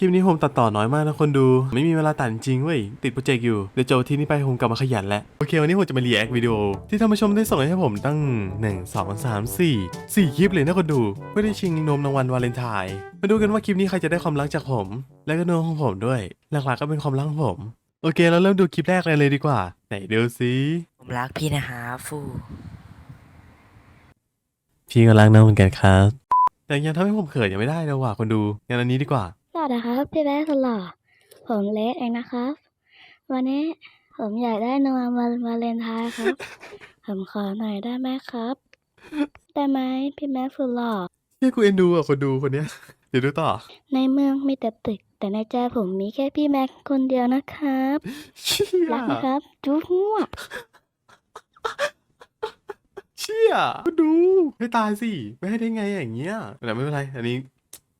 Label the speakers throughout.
Speaker 1: คลิปนี้ผมตัดต่อน้อยมากนะคนดู ไม่มีเวลาตัดจริงเว้ย ติดโปรเจกต์อยู่ เดี๋ยวจบที่นี้ไปผมกลับมาขยันแล้ว โอเค วันนี้ผมจะมารีแอควิดีโอ ที่ท่านผู้ชมได้ส่งให้ผมตั้ง 1 2 3 4 4 คลิปเลยนะคนดูเพื่อได้ชิงนมรางวัลวาเลนไทน์มาดูกันว่าคลิปนี้ใครจะได้ความรักจากผม และก็นมของผมด้วย หลักๆก็เป็นความรักของผม โอเคเราเริ่มดูคลิปแรกเลยเลยดีกว่า ไหนดูซิ
Speaker 2: ผมรักพี่นะฮะฟู
Speaker 1: พี่ก็รักน้องเหมือนกันครับ แต่ยังทำให้ผมเขินยังไม่ได้เลยว่ะคนดูงั้นอันนี้ดีกว่า
Speaker 3: สวัสดีครับพี่แบ๊สหล่อผมเลสเองนะครับ วันนี้ผมอยากได้นวลวันวาเลนไทน์ครับ ผมขอหน่อยได้ไหมครับ ได้ไหมพี่แบ๊สุดหล่อ
Speaker 1: เฮ้ยกูเอ็นดูอะคนดูคนเนี้ยเดี๋ยวดูต่อ
Speaker 3: ในเมืองมีแต่ตึก แต่ในใจผมมีแค่พี่แม็กคนเดียวนะครับ
Speaker 1: เชี่ย
Speaker 3: รักนะครับจุ๊บหัว
Speaker 1: เชี่ยคนดูให้ตายสิ ไม่ให้ได้ไงอย่างเงี้ยแต่ไม่เป็นไร อันนี้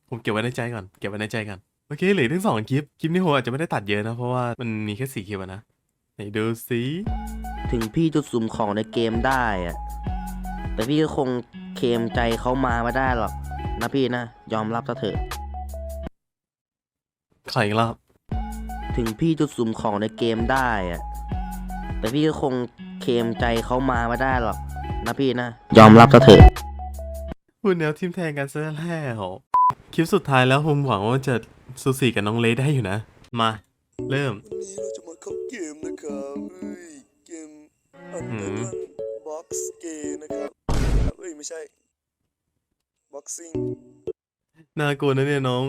Speaker 1: ผมเก็บไว้ในใจก่อน เก็บไว้ในใจก่อน โอเคเหลือทั้งสองคลิป คลิปนี้ผมอาจจะไม่ได้ตัดเยอะนะ เพราะว่ามันมีแค่สี่คลิปอะนะไหนดูสิ
Speaker 2: ถึงพี่จะสุ่มของในเกมได้อะแต่พี่ก็คงเคมใจเขามาไม่ได้หรอก นะพี่นะ ยอมรับซะเถอะ
Speaker 1: ขออีกรอบ
Speaker 2: ถึงพี่จะสุ่มของในเกมได้อะแต่พี่ก็คงเคมใจเขามาไม่ได้หรอก นะพี่นะ ยอมรับซะเถอะ
Speaker 1: พูดแนวทิมแทงกันซะแล้วคลิปสุดท้ายแล้วผมหวังว่าจะ สูสีกับน้องเลได้อยู่นะ มา เริ่ม
Speaker 4: วันนี้เราจะมาเข้าเกมนะครับเฮ้ยเกมอัน
Speaker 1: หื
Speaker 4: เดอ
Speaker 1: ม
Speaker 4: ร์ บ็อกซ์เกมนะครับเอ้ยไม่ใช่ บ็อกซิ่ง
Speaker 1: น่ากลัวนะเนี่ยน้อง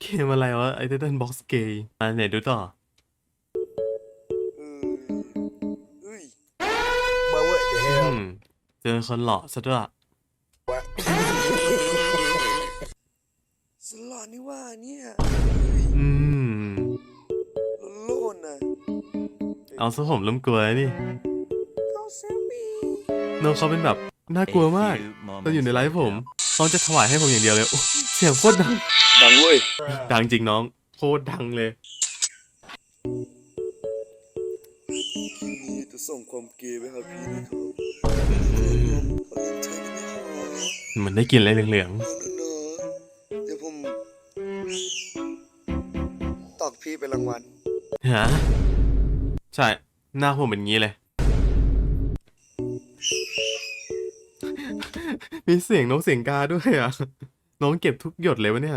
Speaker 1: เกมอะไรวะไอเทนบ็อกซ์เกย์อะไหนดูต่อ
Speaker 4: เออเฮ้ยมาเว้ยเดี๋ยว
Speaker 1: อืม เจอคนหล่อซะด้วย
Speaker 4: สลอดนี่ว่าเนี่ย
Speaker 1: อืม
Speaker 4: โลนๆนะ
Speaker 1: เอาซะผมเริ่มกลัวแล้วนี่
Speaker 4: เขาเซลฟี่
Speaker 1: น้องเขาเป็นแบบน่ากลัวมากตอนอยู่ในไลฟ์ผมเขาจะถวายให้ผมอย่างเดียวเลยโอ้เสียงโคตรดัง
Speaker 4: ดังเว้ย
Speaker 1: ดังจริงน้องโคตรดังเลย
Speaker 4: ทีนี้จะส่งความเกย์ไปหาพี่นะครับเขาเล่นเทนไม่พอ
Speaker 1: เหมือนได้กินอะไรเหลือง
Speaker 4: เอกพี่เป็นรางวัล
Speaker 1: ๆฮะใช่ หน้าผมเป็นงี้เลย มีเสียงนกเสียงกาด้วยอะ น้องเก็บทุกหยดเลยวะเนี่ย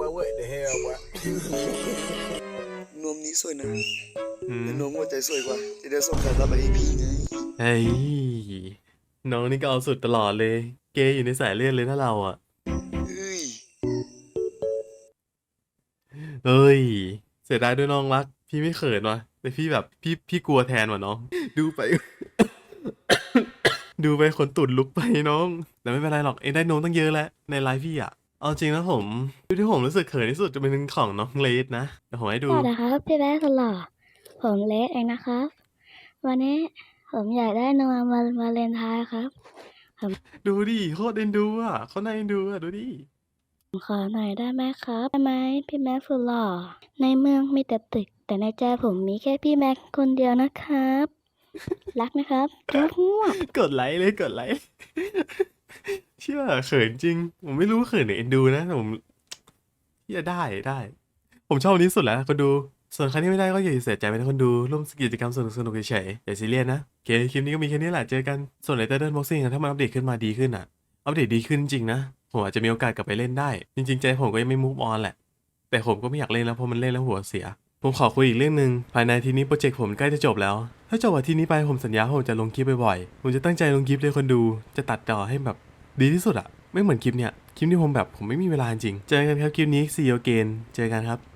Speaker 4: มาเว้ยเดี๋ยวให้เอาวะนมนี้สวยนะ
Speaker 1: อืม
Speaker 4: แต่นมหัวใจสวยกว่า จะได้ส่งความรักไปให้พี่ไง
Speaker 1: เฮ้ยน้องนี่ก็เอาสุดตลอดเลย เกย์อยู่ในสายเลือดเลยถ้าเราอะ
Speaker 4: เอ้
Speaker 1: ย เสียดายด้วยน้องรัก พี่ไม่เขินวะแต่พี่แบบพี่พี่กลัวแทนว่ะน้อง ดูไป ดูไปขนตุ่นลุกไปน้อง แต่ไม่เป็นไรหรอกเองได้โน้ตตั้งเยอะแล้วในไลฟ์พี่อะเอาจริงนะผมที่ผมรู้สึกเขินที่สุดจะเป็นของน้องเลสนะเดี๋ยวผมให้
Speaker 3: ส
Speaker 1: ดู
Speaker 3: วัสดีครับพี่แบ๊สุดหล่อผมเลสเองนะครับ วันนี้ผมอยากได้นวลวันวาเลนไทน์ครับ
Speaker 1: ดูดิโคตรเอ็นดูอะเขาน่าเอ็นดูอะดูดิ
Speaker 3: ผม ขอหน่อยได้ไหมครับได้ไหมพี่แม็กสุดหล่อ ในเมืองมีแต่ตึก แต่ในใจผมมีแค่พี่แม็กคนเดียวนะครับ รักนะครับจุ๊บหัว
Speaker 1: กดไลค์เลยกดไลค์เชื่อเขินจริง ผมไม่รู้เขินหรือเอ็นดูนะผมเชื่อได้ได้ ผมชอบอันนี้สุดแล้วคนดูส่วนใครที่ไม่ได้ก็อย่าเสียใจไปนะคนดูร่วมกิจกรรมสนุกสนุกเฉยๆอย่าซีเรียสนะโอเคคลิปนี้ก็มีแค่นี้แหละเจอกันส่วนในเตอร์เดินบ็อกซิ่งถ้ามันอัปเดตขึ้นมาดีขึ้นอะอัปเดตดีขึ้นจริงนะ ผมอาจจะมีโอกาสกลับไปเล่นได้ จริงๆ ใจผมก็ยังไม่มูฟออนแหละ แต่ผมก็ไม่อยากเล่นแล้วเพราะมันเล่นแล้วหัวเสีย ผมขอคุยอีกเรื่องหนึ่งภายในทีนี้โปรเจกต์ผมใกล้จะจบแล้ว ถ้าจบวันที่นี้ไปผมสัญญาผมจะลงคลิปบ่อยๆ ผมจะตั้งใจลงคลิปเลยคนดู จะตัดต่อให้แบบดีที่สุดอะไม่เหมือนคลิปเนี้ยคลิปที่ผมแบบผมไม่มีเวลาจริง เจอกันครับคลิปนี้ซีโอเกนเจอกันครับ